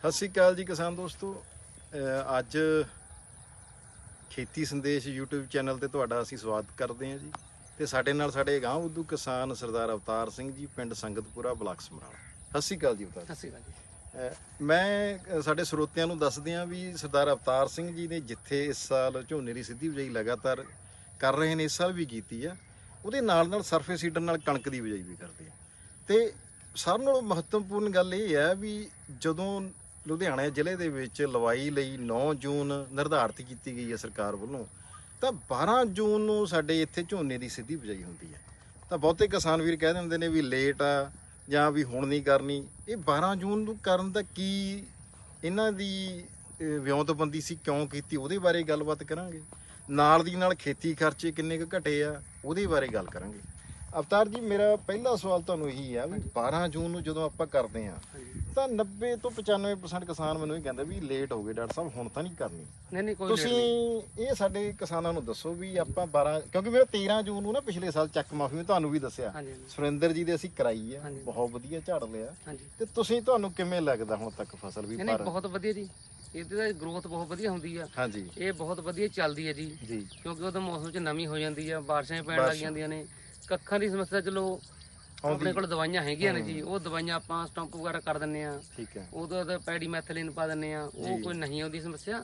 ਸਤਿ ਸ਼੍ਰੀ ਅਕਾਲ ਜੀ ਕਿਸਾਨ ਦੋਸਤੋ। ਅੱਜ ਖੇਤੀ ਸੰਦੇਸ਼ YouTube ਚੈਨਲ ਤੇ ਤੁਹਾਡਾ ਅਸੀਂ ਸਵਾਗਤ ਕਰਦੇ ਹਾਂ ਜੀ। ਤੇ ਸਾਡੇ ਨਾਲ ਸਾਡੇ ਗਾਂਵ ਉਦੋਂ ਕਿਸਾਨ ਸਰਦਾਰ ਅਵਤਾਰ ਸਿੰਘ ਜੀ ਪਿੰਡ ਸੰਗਤਪੁਰਾ ਬਲਾਕ ਸਮਰਾਲਾ। ਸਤਿ ਸ਼੍ਰੀ ਅਕਾਲ ਜੀ ਅਵਤਾਰ ਸਤਿ ਸ਼੍ਰੀ ਅਕਾਲ ਜੀ। ਮੈਂ ਸਾਡੇ ਸਰੋਤਿਆਂ ਨੂੰ ਦੱਸ ਦਿਆਂ ਵੀ ਸਰਦਾਰ ਅਵਤਾਰ ਸਿੰਘ ਜੀ ਨੇ ਜਿੱਥੇ ਇਸ ਸਾਲ ਝੋਨੇ ਦੀ ਸਿੱਧੀ ਬਿਜਾਈ ਲਗਾਤਾਰ ਕਰ ਰਹੇ ਨੇ ਇਸ ਸਾਲ ਵੀ ਕੀਤੀ ਆ। ਉਹਦੇ ਨਾਲ ਨਾਲ ਸਰਫੇ ਸੀਡਰ ਨਾਲ ਕਣਕ ਦੀ ਬਿਜਾਈ ਵੀ ਕਰਦੇ ਆ। ਤੇ ਸਾਰਿਆਂ ਨਾਲੋਂ ਮਹੱਤਵਪੂਰਨ ਗੱਲ ਇਹ ਹੈ ਵੀ ਜਦੋਂ ਲੁਧਿਆਣਾ ਜ਼ਿਲ੍ਹੇ ਦੇ ਵਿੱਚ ਲਵਾਈ ਲਈ 9 ਜੂਨ ਨਿਰਧਾਰਤ ਕੀਤੀ ਗਈ ਹੈ ਸਰਕਾਰ ਵੱਲੋਂ। ਤਾਂ 12 ਜੂਨ ਨੂੰ ਸਾਡੇ ਇੱਥੇ ਝੋਨੇ ਦੀ ਸਿੱਧੀ ਬਿਜਾਈ ਹੁੰਦੀ ਹੈ। ਤਾਂ ਬਹੁਤੇ ਕਿਸਾਨ ਵੀਰ ਕਹਿ ਦਿੰਦੇ ਨੇ ਵੀ ਲੇਟ ਆ ਜਾਂ ਵੀ ਹੁਣ ਨਹੀਂ ਕਰਨੀ। ਇਹ 12 ਜੂਨ ਨੂੰ ਕਰਨ ਦਾ ਕੀ ਇਹਨਾਂ ਦੀ ਵਿਉਂਤਬੰਦੀ ਸੀ, ਕਿਉਂ ਕੀਤੀ, ਉਹਦੇ ਬਾਰੇ ਗੱਲਬਾਤ ਕਰਾਂਗੇ। ਨਾਲ ਦੀ ਨਾਲ ਖੇਤੀ ਖਰਚੇ ਕਿੰਨੇ ਕੁ ਘਟੇ ਆ, ਉਹਦੇ ਬਾਰੇ ਗੱਲ ਕਰਾਂਗੇ। ਅਵਤਾਰ ਜੀ ਮੇਰਾ ਪਹਿਲਾ ਸਵਾਲ ਤੁਹਾਨੂੰ ਇਹੀ ਆ ਵੀ 12 ਜੂਨ ਨੂੰ ਜਦੋਂ ਆਪਾਂ ਕਰਦੇ ਆ ਤਾਂ 90 ਤੋਂ 95% ਕਿਸਾਨ ਮੈਨੂੰ ਇਹ ਕਹਿੰਦੇ ਵੀ ਲੇਟ ਹੋ ਗਏ ਡਾਕਟਰ ਸਾਹਿਬ ਹੁਣ ਤਾਂ ਨਹੀਂ ਕਰਨੀ। ਨਹੀਂ ਨਹੀਂ ਕੋਈ ਤੁਸੀਂ। ਇਹ ਸਾਡੇ ਕਿਸਾਨਾਂ ਨੂੰ ਦੱਸੋ ਵੀ ਆਪਾਂ 12 ਕਿਉਂਕਿ ਮੇਰਾ 13 ਜੂਨ ਨੂੰ ਨਾ ਪਿਛਲੇ ਸਾਲ ਚੱਕ ਮਾਫੀ ਮੈਂ ਤੁਹਾਨੂੰ ਵੀ ਦੱਸਿਆ। ਸੁਰਿੰਦਰ ਜੀ ਦੇ ਅਸੀਂ ਕਰਾਈ ਆ। ਬਹੁਤ ਵਧੀਆ ਝਾੜ ਲਿਆ। ਤੇ ਤੁਸੀਂ ਤੁਹਾਨੂੰ ਕਿਵੇਂ ਲੱਗਦਾ ਹੁਣ ਤੱਕ ਫਸਲ ਵੀ ਨਹੀਂ ਬਹੁਤ ਵਧੀਆ ਜੀ। ਇਹਦੀ ਤਾਂ ਗਰੋਥ ਬਹੁਤ ਵਧੀਆ ਹੁੰਦੀ ਆ। ਹਾਂਜੀ। ਇਹ ਬਹੁਤ ਵਧੀਆ ਚੱਲਦੀ ਹੈ ਜੀ। ਕਿਉਂਕਿ ਉਹਦਾ ਮੌਸਮ 'ਚ ਨਮੀ ਹੋ ਜਾਂਦੀ ਆ ਬਾਰਿਸ਼ਾਂ ਪੈਣ ਲੱਗ। ਜਾਂਦੀਆਂ ਨੇ। ਕੱਖਾਂ ਦੀ ਸਮੱਸਿਆ ਚਲੋ। ਆਪਣੇ ਕੋਲ ਦਵਾਈਆਂ ਹੈਗੀਆਂ ਨੇ ਜੀ ਉਹ ਦਵਾਈਆਂ ਆਪਾਂ ਸਟੰਪ ਵਗੈਰਾ ਕਰ ਦਿੰਨੇ ਆ ਠੀਕ ਹੈ। ਉਹਦਾ ਤਾਂ ਪੈਡੀ ਮੈਥਲੀਨ ਪਾ ਦਿੰਨੇ ਆ ਉਹ। ਕੋਈ ਨਹੀਂ ਆਉਂਦੀ ਸਮੱਸਿਆ।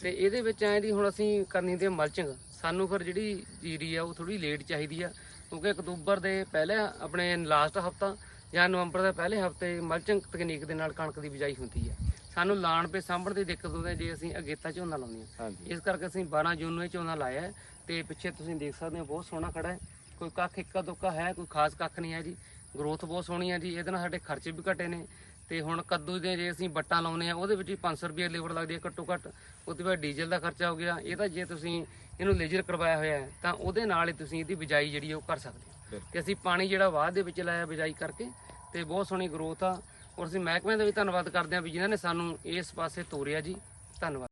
ਤੇ ਇਹਦੇ ਵਿੱਚ ਐ ਜੀ ਹੁਣ ਅਸੀਂ ਕਰਨੀ ਤੇ ਮਲਚਿੰਗ ਸਾਨੂੰ ਫਿਰ ਜਿਹੜੀ ਜੀਰੀ ਆ ਉਹ ਥੋੜੀ ਲੇਟ ਚਾਹੀਦੀ ਆ ਕਿਉਂਕਿ ਅਕਤੂਬਰ ਦੇ ਪਹਿਲੇ ਆਪਣੇ ਲਾਸਟ ਹਫਤਾ ਜਾਂ ਨਵੰਬਰ ਦੇ ਪਹਿਲੇ ਹਫ਼ਤੇ ਮਲਚਿੰਗ ਤਕਨੀਕ ਦੇ ਨਾਲ ਕਣਕ ਦੀ ਬਿਜਾਈ ਹੁੰਦੀ ਆ। ਸਾਨੂੰ ਲਾਣ ਪੇ ਸਾਂਭਣ ਦੀ ਦਿੱਕਤ ਹੁੰਦੀ ਹੈ ਜੇ ਅਸੀਂ ਅਗੇਤਾ ਝੋਨਾ ਲਾਉਂਦੇ ਆ ਇਸ ਕਰਕੇ ਅਸੀਂ 12 ਜੂਨ ਨੂੰ ਇਹ ਝੋਨਾ ਲਾਇਆ ਹੈ ਤੇ ਪਿੱਛੇ ਤੁਸੀਂ ਦੇਖ ਸਕਦੇ ਹੋ ਬਹੁਤ ਸੋਹਣਾ ਖੜਾ ਹੈ। ਕੋਈ ਕੱਖ ਇੱਕਾ ਦੁੱਕਾ ਹੈ ਕੋਈ ਖਾਸ ਕੱਖ ਨਹੀਂ ਹੈ ਜੀ। ਗਰੋਥ ਬਹੁਤ ਸੋਹਣੀ ਹੈ ਜੀ ਇਹਦੇ ਨਾਲ ਸਾਡੇ ਖਰਚੇ ਵੀ ਘਟੇ ਨੇ। ਤੇ ਹੁਣ ਕੱਦੂ ਦੇ ਜੇ ਅਸੀਂ ਬੱਟਾਂ ਲਾਉਨੇ ਆ ਉਹਦੇ ਵਿੱਚ ਵੀ 500 ਰੁਪਏ ਲੇਬਰ ਲੱਗਦੀ ਹੈ ਘੱਟੋ ਘੱਟ। ਉਹਦੇ ਬਾਅਦ ਡੀਜ਼ਲ ਦਾ ਖਰਚਾ ਹੋ ਗਿਆ। ਇਹ ਤਾਂ ਜੇ ਤੁਸੀਂ ਇਹਨੂੰ ਲੇਜ਼ਰ ਕਰਵਾਇਆ ਹੋਇਆ ਹੈ ਤਾਂ ਉਹਦੇ ਨਾਲ ਹੀ ਤੁਸੀਂ ਇਹਦੀ ਬਿਜਾਈ ਜਿਹੜੀ ਹੈ ਉਹ ਕਰ ਸਕਦੇ ਹੋ। ਤੇ ਅਸੀਂ ਪਾਣੀ ਜਿਹੜਾ ਬਾਅਦ ਦੇ ਵਿੱਚ ਲਾਇਆ ਬਿਜਾਈ ਕਰਕੇ ਤੇ ਬਹੁਤ ਸੋਹਣੀ ਗਰੋਥ ਆ। ਔਰ ਅਸੀਂ ਮਹਿਕਮੇ ਦਾ ਵੀ ਧੰਨਵਾਦ ਕਰਦੇ ਹਾਂ ਵੀ ਜਿਨ੍ਹਾਂ ਨੇ ਸਾਨੂੰ ਇਸ ਪਾਸੇ ਤੋਰਿਆ ਜੀ। ਧੰਨਵਾਦ।